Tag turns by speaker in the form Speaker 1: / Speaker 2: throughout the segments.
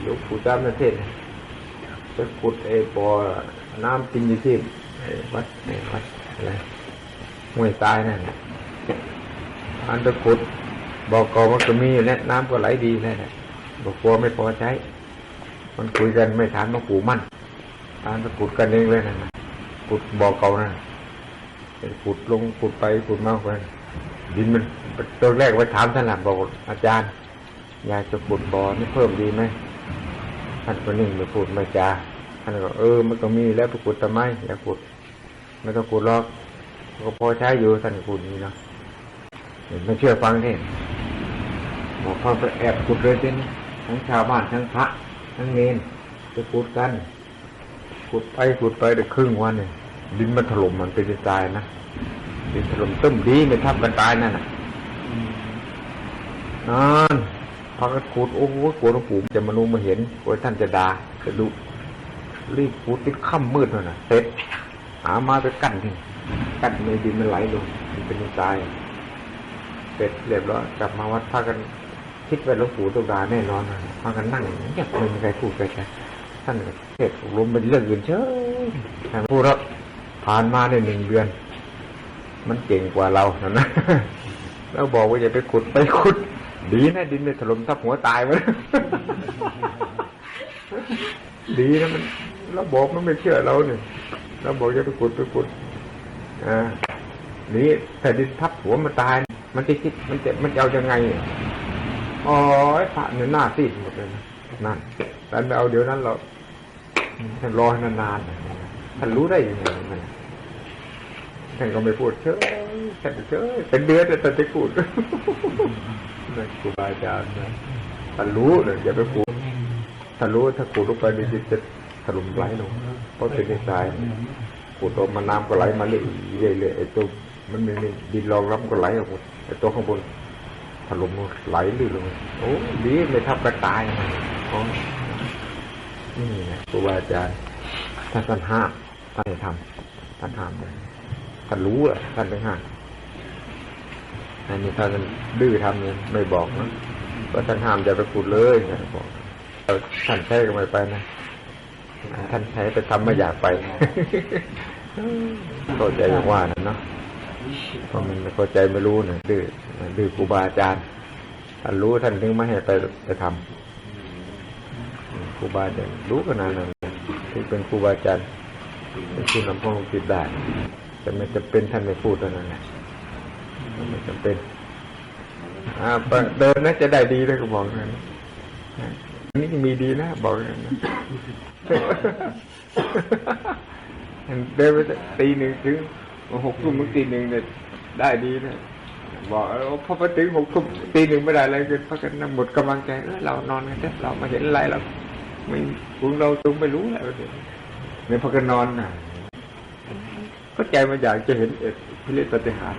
Speaker 1: หลวงปู่จำประเทศไปขุดไอ้บ่อน้ำกินอยู่ที่ไอ้วัดไอ้วัดอะไรห้วยตายนั่นน่ะอันไปขุดบ่อเก่ามันก็มีอยู่แล้วน้ำก็ไหลดีแล้วนะบอกกลัวไม่พอใช้ มันคุยกันไม่ถามหลวงปู่มั่นทานไปขุดกันเองเลยนะขุดบ่อเก่านั่นไปขุดลงขุดไปขุดมาไปดินมันตอนแรกไปถามท่านหลักบอกอาจารย์ อยากจะขุดบ่อนี่เพิ่มดีไหม ท่านก็นิ่งไม่พูดไม่จาท่านก็เออมันก็มีแล้วไปขุดทำไมอยากขุดไม่ต้องขุดหรอกก็พอใช้อยู่ท่านก็พูดอย่างนี้เนาะเห็นไม่เชื่อฟังที่บอกเขาไปแอบขุดเลยทีนี้ทั้งชาวบ้านทั้งพระทั้งเนนจะขุดกันขุดไปขุดไปได้ครึ่งวันเนี่ยดินมันถล่มมันเป็นตายนะดินถล่มตึ้มดีไม่ทับกันตายนั่นน่ะนอน พอก็ขุดโอ้โหกลัวหลวงปู่จะมานุมาเห็นกลัวท่านจะด่าจะดุรีบขุดที่ค่ำมืดเลยนะเสร็จหามาไปกั้นที่กั้นในดินมันไหลลงมันเป็นทรายเสร็จเรียบร้อยกลับมาวัดพากันคิดว่าหลวงปู่ต้องด่าแน่นอนพากันนั่งเงียบไม่มีใครพูดใครใช่ท่านเทศน์อบรมเป็นเรื่องอื่นเชยท่านพูดแล้วผ่านมาในหนึ่งเดือน มันเก่งกว่าเรานะนะแล้วบอกว่าอย่าไปขุดไปขุด ดีนะดินไม่ถล่มทับหัวตายมันดีนะมันเราบอกมันไม่เชื่อเราเนี่ยเราบอกอย่าไปขุดไปขุดอ่านี่แต่ดินทับหัวมันตาย มันจะคิดมันจะมันจะเอายังไงอ๋อพระเนี่ยหน้าซีดหมดเลยนะนั่นแต่ไม่เอาเดี๋ยวนั้นเราท่านรอให้นานๆนะท่านรู้ได้ยังไงท่านก็ไม่พูดเชยท่านเชยเป็นเดือนแต่ท่านจะพูด นั่นครูบาอาจารย์นะท่ารู้เนี่ยอย่าไปพูดท่ารู้ถ้าขูดลงไปดินจะถล่มไหลลงเพราะเป็นดินทรายขูดออกมาน้ำก็ไหลมาเรื่อยๆเรื่อยๆไอ้ตัวมันมีดินรองรับก็ไหลออกหมดไอ้ตัวข้างบนถล่มไหลลื่นลงโอ้ดีไม่ทับกระตายอ๋อนี่นะครูบาอาจารย์ท่านท่านห้ามท่านทำท่านห้ามเลยท่านรู้อะท่านถึงห้าม อันนี้ถ้าท่านดื้อทำเนี่ยไม่บอกนะว่าท่านห้ามอย่าไปขุดเลยท่านบอกท่านใช้ก็ไม่ไปนะท่านใช้ไปทำไม่อยากไปเข้าใจอย่างว่านะเนาะเพราะมันเข้าใจไม่รู้นะดื้อดื้อครูบาอาจารย์ท่านรู้ท่านถึงไม่ให้ไปไปทำครูบาอาจารย์รู้ขนาดนั้นที่เป็นครูบาอาจารย์เป็นผู้นำพองจิตได้แต่ไม่จะเป็นท่านไม่พูดเท่านั้นแหละ ไม่จำเป็นอ่าเดินนะจะได้ดีเลยก็บอกนะนี่มีดีนะบอกนะเดินไปตีหนึ่งถึงหกทุ่มถึงตีหนึ่งเนี่ยได้ดีนะบอกพอไปถึงหกทุ่มตีหนึ่งไม่ได้อะไรเกินพักกันหมดกำลังใจเออเรานอนกันเถอะเรามาเห็นอะไรเราไม่คุงเราตรงไม่รู้แหละเนี่ยพักกันนอนน่ะก็ใจมันอยากจะเห็นเอ็ดพิเรศปฏิหาร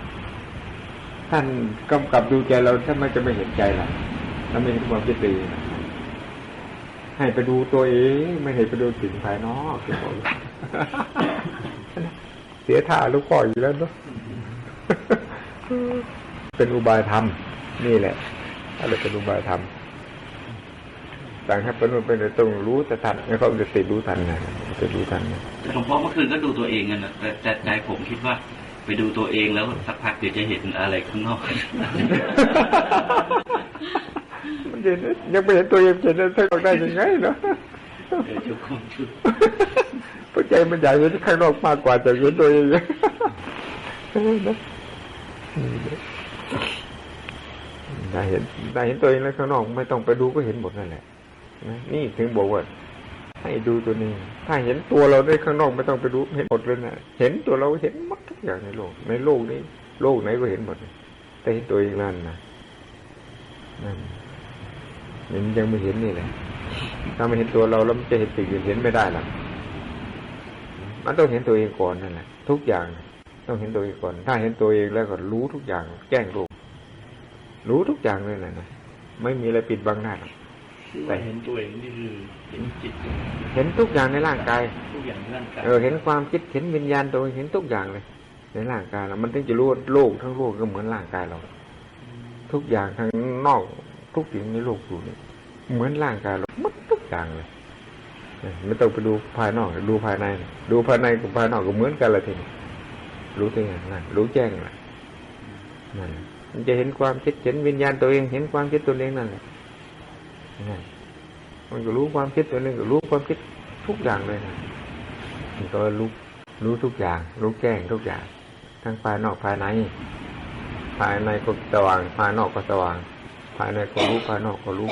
Speaker 1: ท่านกำกับดูใจเราถ้านมันจะไม่เห็นใจเราแล้วไม่เห็นความคิดดีให้ไปดูตัวเองไม่ให้ไปดูสิ่งภายนอกคือบอกเสียท่าลูกพ่ออยู่แล้วเนาะเป็นอุบายธรรมนี่แหละอะไรเป็นอุบายธรรมต่างให้เป็นเป็นต้องรู้แต่ทันไม่เขาจะติดรู้ทันไงจะรู้ทันไง
Speaker 2: หลวงพ่อเมื่อคืนก็ดูตัวเองกันนะแต่ใจผมคิดว่า ไปดูตัวเองแล้วสักพักเดี๋ยวจะเห็นอะไรข้างนอก
Speaker 1: มันเห็นยังไม่เห็นตัวเองเห็นแล้วเธอได้ยังไงเนาะ
Speaker 2: จุกคนชุก
Speaker 1: เพราะใจมันอยากเห็นข้างนอกมากกว่าจะเห็นตัวเองนะได้เห็นได้เห็นตัวเองแล้วข้างนอกไม่ต้องไปดูก็เห็นหมดนั่นแหละนี่ถึงบอกว่า ให้ดูตัวนี้ ถ้าเห็นตัวเราได้ข้างนอกไม่ต้องไปดูเห็นหมดเลยนะเห็นตัวเราเห็นหมดทุกอย่างในโลก ในโลกนี้ โลกไหนก็เห็นหมดแต่เห็นตัวเองนั่นนะนั่นมันยังไม่เห็นนี่แหละถ้าไม่เห็นตัวเราแล้วมันจะเห็นสิ่งอื่นเห็นไม่ได้หรอกมันต้องเห็นตัวเองก่อนนั่นแหละทุกอย่างต้องเห็นตัวเองก่อน ถ้าเห็นตัวเองแล้วก็รู้ทุกอย่าง แจ้งโลกรู้ทุกอย่างเลยนะนะไม่มีอะไรปิดบังหน้าหรอก
Speaker 2: แต่เห็นตัวเองนี่คือเห็นจิต
Speaker 1: เห็นทุกอย่างในร่างกาย
Speaker 2: ทุกอย่างในร่างกาย
Speaker 1: เออเห็นความคิดเห็นวิญญาณตัวเองเห็นทุกอย่างเลย ในร่างกายเรา มันถึงจะรู้ว่าโลกทั้งโลกก็เหมือนร่างกายเรา ทุกอย่างทั้งนอกทุกสิ่งในโลกอยู่นี่เหมือนร่างกายเราหมดทุกอย่างเลยไม่ต้องไปดูภายนอก ดูภายใน ดูภายในกับภายนอกก็เหมือนกันละทีนี้รู้ได้ไงนั่นรู้แจ้งละนั่นมันจะเห็นความคิดเห็นวิญญาณตัวเอง เห็นความคิดตัวเองนั่นแหละนั่น มันก็รู้ความคิดตัวเองก็รู้ความคิดทุกอย่างเลยนะมันก็รู้รู้ทุกอย่าง รู้แจ้งทุกอย่าง ทั้งภายนอกภายใน ภายในก็สว่าง ภายนอกก็สว่าง ภายในก็รู้ภายนอกก็รู้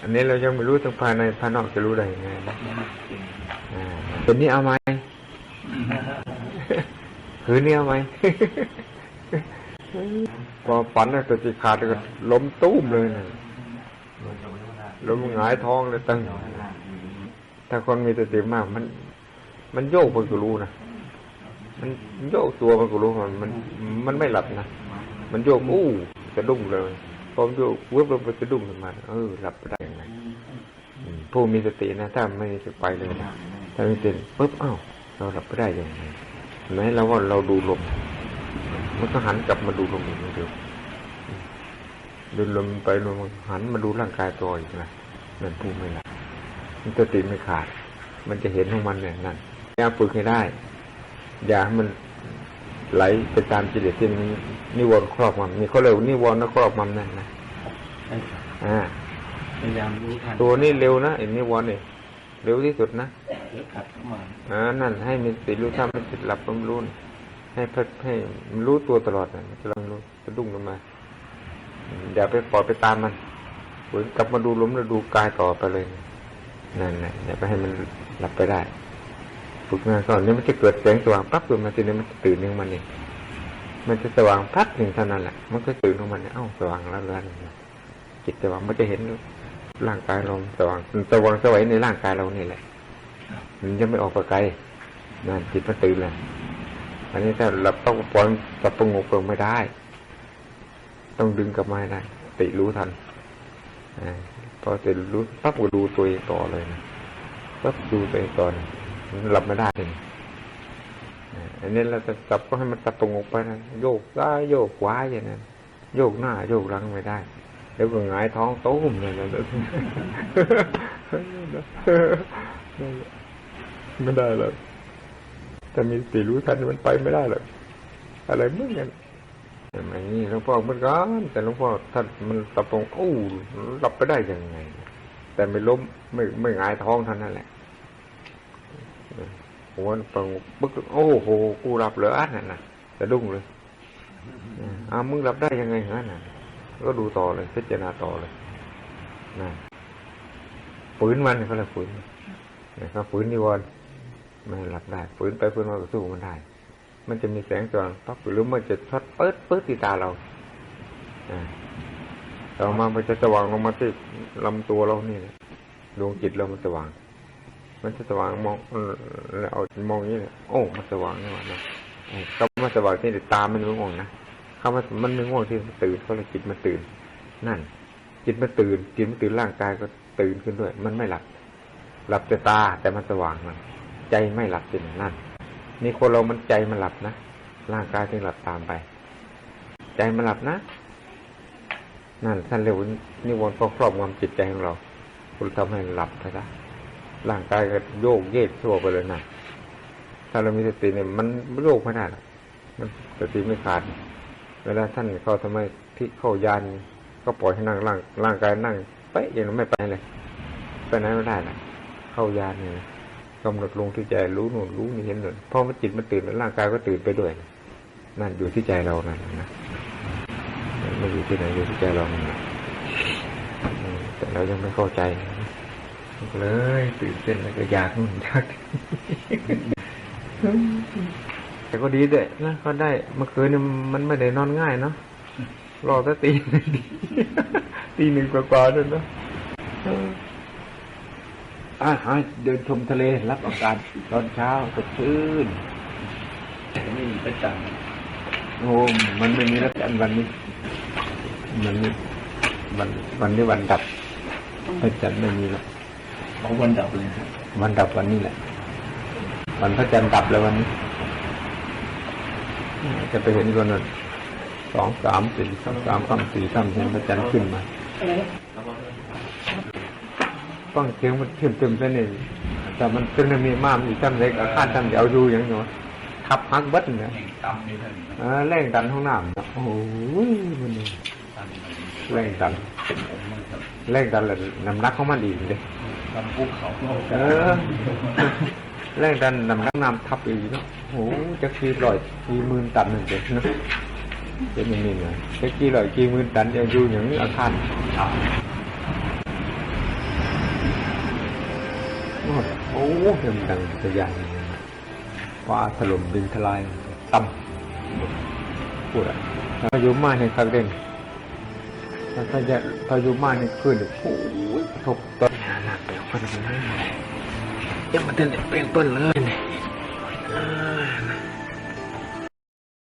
Speaker 1: อันนี้เรายังไม่รู้ทั้งภายในภายนอกจะรู้ได้ยังไงนะอ่าเป็นนี้เอาไหมคืนนี้เอาไหมพอฝันน่ะตัวจิขาดก็ล้มตุ้มเลยนะ ล้มหงายท้องเลยตั้ง ถ้าคนมีสติมาก มัน มันโยกมันก็รู้นะมันโยกตัวมันก็รู้มันมัน มันไม่หลับนะมันโยกอู้สะดุ้งเลยพอมันโยกเวิบลงไปสะดุ้งขึ้นมาเออหลับไปได้ยังไงอืมผู้มีสตินะถ้าไม่มีสติไปเลยนะถ้าไม่เป็นปุ๊บอ้าวเราหลับไปได้ยังไงแม้เราว่าเราดูลมมันก็หันกลับมาดูลมอีกเดียว ดูลมไปลมมาหันมาดูร่างกายตัวอีกนะนั่นผู้ไม่หลับมันสติไม่ขาด มันจะเห็นของมันเนี่ยนั่นพยายามฝึกให้ได้ อย่าให้มันไหลไปตามจิตที่มันนิวรณ์ครอบมันมีเขาเรียกว่านิวรณ์นะครอบมันนั่นนะอ่า
Speaker 2: พยายามรู้ทัน
Speaker 1: ตัวนี้เร็วนะไอ้นิวรณ์เนี่ยเร็วที่สุดนะ
Speaker 2: เดี๋ยวขัดเข้ามา
Speaker 1: อ่านั่น ให้มีสติรู้ถ้ามันจิตหลับมันรู้นะให้เพิ่ให้มันรู้ตัวตลอดนะมันจะลองรู้สะดุ้งลงมา อย่าไปปล่อยไปตามมันหรือนกลับมาดูลมแล้วดูกายต่อไปเลย นั่นแหละอย่าไปให้มันหลับไปได้ ฝึกงานก่อนนี่มันจะเกิดแสงสว่างปั๊บขึ้นมาทีนี้มันตื่นเองมันเองมันจะสว่างพัดหนึ่งเท่านั้นแหละ มันก็ตื่นของมันเนี่ยเอ้าสว่างแล้วแล้วจิตสว่างมันจะเห็นร่างกายเราสว่างสว่างสวัยในร่างกายเรานี่แหละมันยังไม่ออกไปไกลนั่นจิตมันตื่นเลยอันนี้ถ้าเราต้องปล่อยสับประงกเปิงไม่ได้ ต้องดึงกลับมาให้ได้ติรู้ทันอพอติรู้ปั๊บก็ดูตัวเองต่อเลยนะปั๊บดูตัวเองต่อนะมันหลับไม่ได้เลยอ่าอันนี้เราจะจับก็ให้มันสับประงกไปนะโยกซ้ายโยกขวาอย่างนั้นโยกหน้าโยกหลังไม่ได้เดี๋ยวก็หงายท้องโต้มเลยนะไม่ได้หรอกถ้ามีสติรู้ทันมันไปไม่ได้หรอกอะไรเมือนกัน แต่ไม่นี่หลวงพ่อเหมือนกันแต่หลวงพ่อท่านมันตะปงโอ้หลับไปได้ยังไง แต่ไม่ล้มไม่ไม่หงายท้องท่านั้นแหละหัวปังปึ๊กโอ้โหกูหลับเหลืออันนั่นน่ะจะดุ้งเลยอ้ามึงหลับได้ยังไงฮะน่ะ ก็ดูต่อเลยพิจารณาต่อเลยนะฝืนมันเขาเลยฝืนนะครับฝืนนิวรณ์ไม่หลับได้ฝืนไปฝืนมาก็สู้มันได้ มันจะมีแสงสว่างปั๊บหรือมันจะช็อตเปิดเปิดที่ตาเราอต่อมามันจะสว่างลงมาที่ลำตัวเรานี่แหละดวงจิตเรามันสว่าง มันจะสว่างมองเออแล้วเอามองอย่างนี้เลยโอ้มันสว่างนี่หว่านะเออก็มาสว่างที่ตามันไม่ง่วงนะคำว่ามันไม่ง่วงที่มันตื่นเพราะจิตมันตื่น นั่น จิตมันตื่นจิตมันตื่นร่างกายก็ตื่นขึ้นด้วย มันไม่หลับ หลับแต่ตาแต่มันสว่างมัน ใจไม่หลับจริงนั่น นี่คนเรามันใจมันหลับนะร่างกายจึงหลับตามไป ใจมันหลับนะ นั่นท่านเรียกว่านิวรณ์ก็ครอบงำจิตใจของเรา คุณทำให้หลับไปซะร่างกายก็โยกเยกทั่วไปเลยนะถ้าเรามีสติเนี่ยมันโยกไม่ได้หรอกมันสติไม่ขาด เวลาท่านเข้าทำไมที่เข้ายานก็ปล่อยให้นั่งร่างร่างกายนั่งเป๊ะอย่างนั้นไม่ไปเลยไปไหนไม่ได้นะเข้ายานเนี่ย กำหนดลงที่ใจรู้หนุนรู้นี่เห็นหนุนพอมันจิตมันตื่นแล้วร่างกายก็ตื่นไปด้วย นั่นอยู่ที่ใจเรานั่นนะไม่อยู่ที่ไหนอยู่ที่ใจเรานั่นนะแต่เรายังไม่เข้าใจเลยตื่นเต้นแล้วก็อยากนู่นอยากแต่ก็ดีด้วยนะก็ได้เมื่อคืนมันไม่ได้นอนง่ายเนาะรอตั้งตีตีหนึ่งกว่าๆด้วยเนาะ อ่าเดินชมทะเลรับอากาศตอนเช้าสดชื่น
Speaker 2: ไม่มีประจัน
Speaker 1: โอ้มันไม่มีรับจันทร์วันนี้มันนี่วันวันนี้วันดับพระจันทร์ไม่มีแล้ว
Speaker 2: เขาวันดับเลยครับ
Speaker 1: วันดับวันนี้แหละ วันพระจันทร์ดับแล้ววันนี้ จะไปเห็นคนนั้นสองสามสี่สองสามสามสี่สามเห็นพระจันทร์ขึ้นมา
Speaker 2: ครับ
Speaker 1: ฟังเสียงมันเต็มเต็มๆซะนี่แต่มันเป็นมีมากอีกจำเล็กอาคารจำเดียวอยู่อย่างเนาะทับฮักเบัดเนี่ย
Speaker 3: แห่งตำนี่ท่าน
Speaker 1: เออแรงดันห้องน้ำเนาะโอ้โหมันนี่
Speaker 3: ตำมัน
Speaker 1: แรงดัน
Speaker 3: ผมมันครับ
Speaker 1: แรงดันเลยน้ำหนักของมันอีกเลย
Speaker 3: ตำภูเขา
Speaker 1: เออแรงดันน้ำหนักน้ำทับอีกเนาะโอ้โหจะกี่ร้อยกี่หมื่นตันหนึ่งเด็เนาะเป็นอย่างนี้นะจะกี่ร้อยกี่หมื่นตันจะอยู่อย่างนี้อาคาร
Speaker 3: ครับ
Speaker 1: โอ้โหเต็มดังตะย่างฟ้าถล่มดินทลายตั้มพูดอะพายุมาเห็นคักเด่นถ้าจะพายุมาเห็นขึ้นโอ้ยกระทบต้นหนักแล้วก็ทำไมยังมาเต้นเป็นต้นเลยเนี่ย